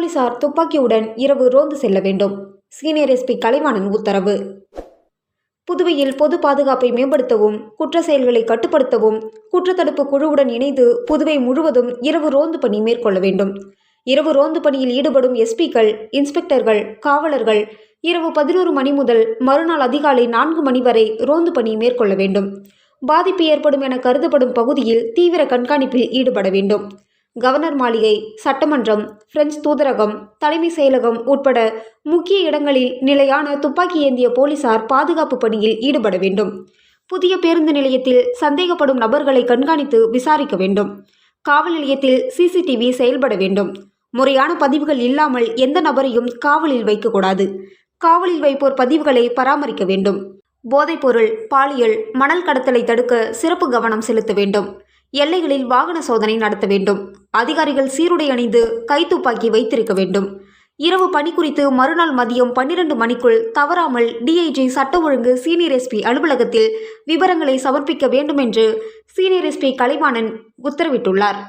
போலீசார் துப்பாக்கியுடன் இரவு ரோந்து செல்ல வேண்டும். சீனியர் எஸ்பி கலைவாணன் உத்தரவு. புதுவையில் பொது பாதுகாப்பை மேம்படுத்தவும் குற்ற செயல்களை கட்டுப்படுத்தவும் குற்றத்தடுப்பு குழுவுடன் இணைந்து புதுவை முழுவதும் இரவு ரோந்து பணி மேற்கொள்ள வேண்டும். இரவு ரோந்து பணியில் ஈடுபடும் எஸ்பிக்கள் இன்ஸ்பெக்டர்கள் காவலர்கள் இரவு பதினோரு மணி முதல் மறுநாள் அதிகாலை நான்கு மணி வரை ரோந்து பணி மேற்கொள்ள வேண்டும். பாதிப்பு ஏற்படும் என கருதப்படும் பகுதியில் தீவிர கண்காணிப்பில் ஈடுபட வேண்டும். கவர்னர் மாளிகை சட்டமன்றம் பிரெஞ்சு தூதரகம் தலைமை செயலகம் உட்பட முக்கிய இடங்களில் நிலையான துப்பாக்கி ஏந்திய போலீசார் பாதுகாப்பு பணியில் ஈடுபட வேண்டும். புதிய பேருந்து நிலையத்தில் சந்தேகப்படும் நபர்களை கண்காணித்து விசாரிக்க வேண்டும். காவல் நிலையத்தில் சிசிடிவி செயல்பட வேண்டும். முறையான பதிவுகள் இல்லாமல் எந்த நபரையும் காவலில் வைக்கக்கூடாது. காவலில் வைப்போர் பதிவுகளை பராமரிக்க வேண்டும். போதைப்பொருள் பாலியல் மணல் கடத்தலை தடுக்க சிறப்பு கவனம் செலுத்த வேண்டும். எல்லைகளில் வாகன சோதனை நடத்த வேண்டும். அதிகாரிகள் சீருடை அணிந்து கைத்துப்பாக்கி வைத்திருக்க வேண்டும். இரவு பணி குறித்து மறுநாள் மதியம் பன்னிரண்டு மணிக்குள் தவறாமல் டிஐஜி சட்ட ஒழுங்கு சீனியர் எஸ்பி அலுவலகத்தில் விவரங்களை சமர்ப்பிக்க வேண்டும் என்று சீனியர் எஸ்பி கலைவாணன் உத்தரவிட்டுள்ளார்.